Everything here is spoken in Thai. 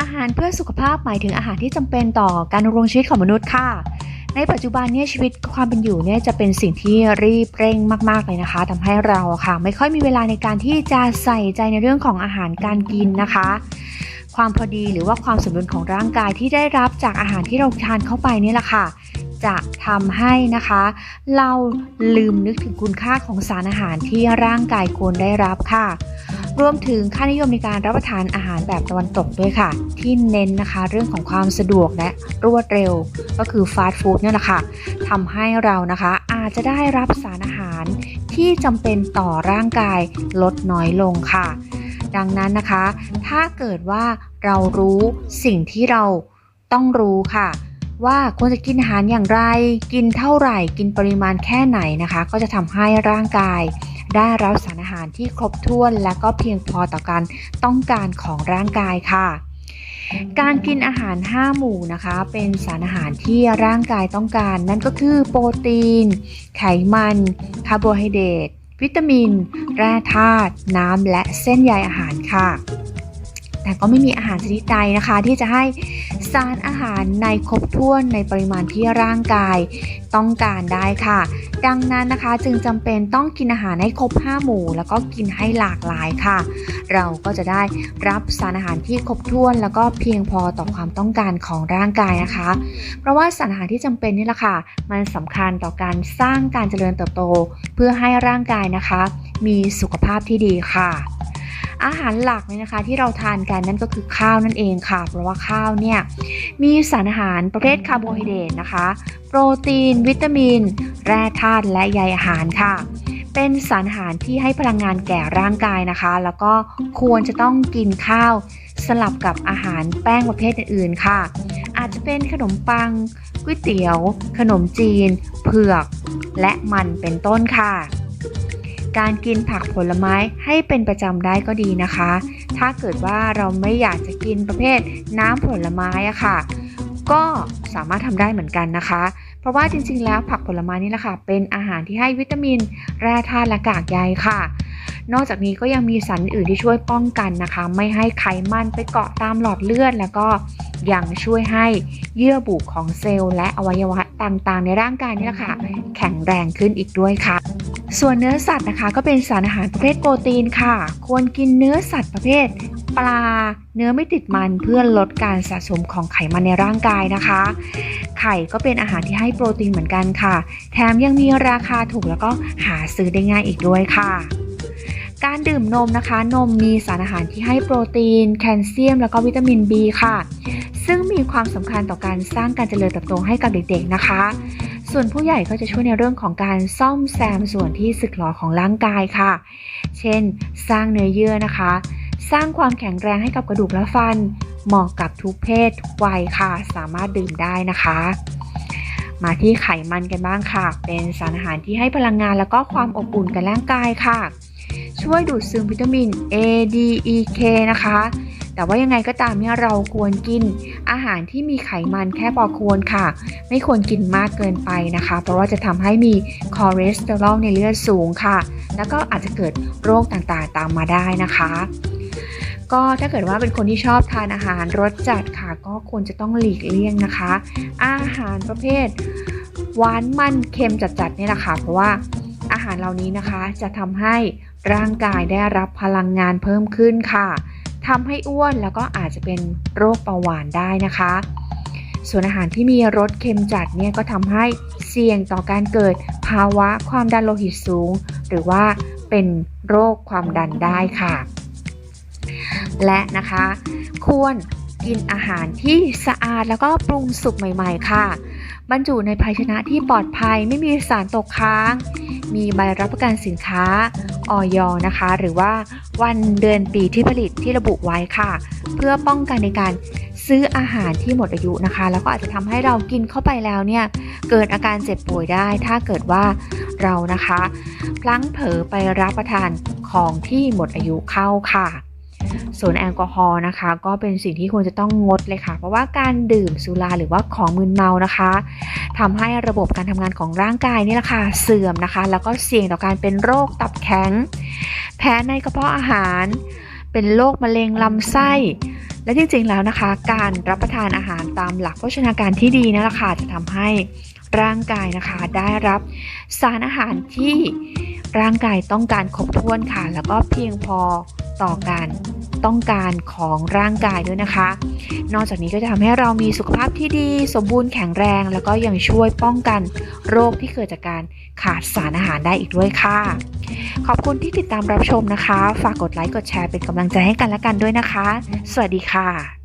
อาหารเพื่อสุขภาพหมายถึงอาหารที่จำเป็นต่อการดำรงชีวิตของมนุษย์ค่ะ ในปัจจุบันเนี่ยชีวิตความเป็นอยู่เนี่ยจะเป็นสิ่งที่รีบเร่งมากๆเลยนะคะทำให้เราค่ะ ไม่ค่อยมีเวลาในการที่จะใส่ใจในเรื่องของอาหารการกินนะคะ ความพอดีหรือว่าความสมดุลของร่างกายที่ได้รับจากอาหารที่เราทานเข้าไปนี่แหละค่ะจะทำให้นะคะ เราลืมนึกถึงคุณค่าของสารอาหารที่ร่างกายควรได้รับค่ะ รวมถึงค่านิยมในการรับประทานอาหารแบบตะวันตกด้วยค่ะ ที่เน้นนะคะเรื่องของความสะดวกและรวดเร็ว ก็คือฟาสต์ฟู้ดเนี่ยแหละค่ะทำให้เรานะคะอาจจะได้รับสารอาหารที่จำเป็นต่อร่างกายลดน้อยลงค่ะ ดังนั้นนะคะ ถ้าเกิดว่าเรารู้สิ่งที่เราต้องรู้ค่ะว่าควรจะกินอาหารอย่างไร กินเท่าไหร่ กินปริมาณแค่ไหนนะคะ ก็จะทำให้ร่างกาย ได้รับสารอาหารที่ครบถ้วน และก็เพียงพอต่อการต้องการของร่างกายค่ะการกินอาหาร 5 หมู่นะคะ เป็นสารอาหารที่ร่างกายต้องการ นั่นก็คือโปรตีน ไขมัน คาร์โบไฮเดรตวิตามิน แร่ธาตุน้ำและเส้นใยอาหารค่ะ แต่ก็ไม่มีอาหารชนิดใดนะคะ ที่จะให้สารอาหารในครบถ้วนในปริมาณที่ร่างกายต้องการได้ค่ะ ดังนั้นนะคะจึงจำเป็นต้องกินอาหารให้ครบ 5 หมู่ แล้วก็กินให้หลากหลายค่ะ เราก็จะได้รับสารอาหารที่ครบถ้วน แล้วก็เพียงพอต่อความต้องการของร่างกายนะคะ เพราะว่าสารอาหารที่จำเป็นนี่แหละค่ะ มันสำคัญต่อการสร้างการเจริญเติบโต เพื่อให้ร่างกายนะคะ มีสุขภาพที่ดีค่ะ อาหารหลักเนี่ยนะคะที่เราทานกันนั่นก็คือข้าวนั่นเองค่ะ เพราะว่าข้าวเนี่ยมีสารอาหารประเภทคาร์โบไฮเดรตนะคะ โปรตีน วิตามิน แร่ธาตุและใยอาหารค่ะ เป็นสารอาหารที่ให้พลังงานแก่ร่างกายนะคะ แล้วก็ควรจะต้องกินข้าวสลับกับอาหารแป้งประเภทอื่นๆค่ะ อาจจะเป็นขนมปังก๋วยเตี๋ยว ขนมจีน เผือก และมันเป็นต้นค่ะ การกินผักผลไม้ให้เป็นประจำได้ก็ดีนะคะ ถ้าเกิดว่าเราไม่อยากจะกินประเภทน้ำผลไม้อะค่ะ ก็สามารถทำได้เหมือนกันนะคะ เพราะว่าจริงๆ แล้วผักผลไม้นี่แหละค่ะ เป็นอาหารที่ให้วิตามิน แร่ธาตุและกากใยค่ะ นอกจากนี้ก็ยังมีสารอื่นที่ช่วยป้องกันนะคะ ไม่ให้ไขมันไปเกาะตามหลอดเลือด แล้วก็ยังช่วยให้เยื่อบุของเซลล์และอวัยวะต่างๆ ในร่างกายนี่แหละค่ะ แข็งแรงขึ้นอีกด้วยค่ะ ส่วนเนื้อสัตว์นะคะ ก็เป็นสารอาหารประเภทโปรตีนค่ะ ควรกินเนื้อสัตว์ประเภท ปลา เนื้อไม่ติดมันเพื่อลดการสะสมของไขมันในร่างกายนะคะ ไข่ก็เป็นอาหารที่ให้โปรตีนเหมือนกันค่ะ แถมยังมีราคาถูกแล้วก็หาซื้อได้ง่ายอีกด้วยค่ะการดื่มนมนะคะ นมมีสารอาหารที่ให้โปรตีน แคลเซียม แล้วก็วิตามิน B ค่ะ ซึ่งมีความสำคัญต่อการสร้างการเจริญเติบโตให้กับเด็กๆนะคะ ส่วนผู้ใหญ่ก็จะช่วยในเรื่องของการซ่อมแซมส่วนที่สึกหรอของร่างกายค่ะ เช่น สร้างเนื้อเยื่อนะคะ สร้างความแข็งแรงให้กับกระดูกและฟัน เหมาะกับทุกเพศทุกวัยค่ะ สามารถดื่มได้นะคะ มาที่ไขมันกันบ้างค่ะ เป็นสารอาหารที่ให้พลังงานแล้วก็ความอบอุ่นกับร่างกายค่ะ ช่วยดูดซึมวิตามิน A D E K นะคะ แต่ว่ายังไงก็ตามเนี่ยเราควรกินอาหารที่มีไขมันแค่พอควรค่ะ ไม่ควรกินมากเกินไปนะคะ เพราะว่าจะทำให้มีคอเลสเตอรอลในเลือดสูงค่ะ แล้วก็อาจจะเกิดโรคต่างๆตามมาได้นะคะก็ถ้าเกิดว่าเป็นคนที่ชอบทานอาหารรสจัดค่ะ ก็ควรจะต้องหลีกเลี่ยงนะคะ อาหารประเภทหวานมันเค็มจัดๆนี่แหละค่ะเพราะว่าอาหารเหล่านี้นะคะจะทำให้ร่างกายได้รับพลังงานเพิ่มขึ้นค่ะ ทำให้อ้วนแล้วก็อาจจะเป็นโรคเบาหวานได้นะคะ ส่วนอาหารที่มีรสเค็มจัดเนี่ยก็ทำให้เสี่ยงต่อการเกิดภาวะความดันโลหิตสูง หรือว่าเป็นโรคความดันได้ค่ะ และนะคะ ควรกินอาหารที่สะอาดแล้วก็ปรุงสุกใหม่ ๆ ค่ะ บรรจุในภาชนะที่ปลอดภัยไม่มีสารตกค้าง มีใบรับประกันสินค้าออยนะคะ หรือว่าวันเดือนปีที่ผลิตที่ระบุไว้ค่ะ เพื่อป้องกันในการซื้ออาหารที่หมดอายุนะคะ แล้วก็อาจจะทำให้เรากินเข้าไปแล้วเนี่ยเกิดอาการเจ็บป่วยได้ ถ้าเกิดว่าเรานะคะ พลั้งเผลอไปรับประทานของที่หมดอายุเข้าค่ะ ส่วนแอลกอฮอล์นะคะ ก็เป็นสิ่งที่ควรจะต้องงดเลยค่ะ เพราะว่าการดื่มสุราหรือว่าของมึนเมานะคะทำให้ระบบการทำงานของร่างกายนี่แหละค่ะเสื่อมนะคะ แล้วก็เสี่ยงต่อการเป็นโรคตับแข็ง แพ้ในกระเพาะอาหาร เป็นโรคมะเร็งลำไส้และจริงๆแล้วนะคะ การรับประทานอาหารตามหลักโภชนาการที่ดีนั่นแหละค่ะจะทำให้ร่างกายนะคะได้รับสารอาหารที่ร่างกายต้องการครบถ้วนค่ะ แล้วก็เพียงพอต่อการ ต้องการของร่างกายด้วยนะคะ นอกจากนี้ก็จะทำให้เรามีสุขภาพที่ดี สมบูรณ์แข็งแรง แล้วก็ยังช่วยป้องกันโรคที่เกิดจากการขาดสารอาหารได้อีกด้วยค่ะ ขอบคุณที่ติดตามรับชมนะคะ ฝากกดไลค์กดแชร์เป็นกำลังใจให้กันและกันด้วยนะคะ สวัสดีค่ะ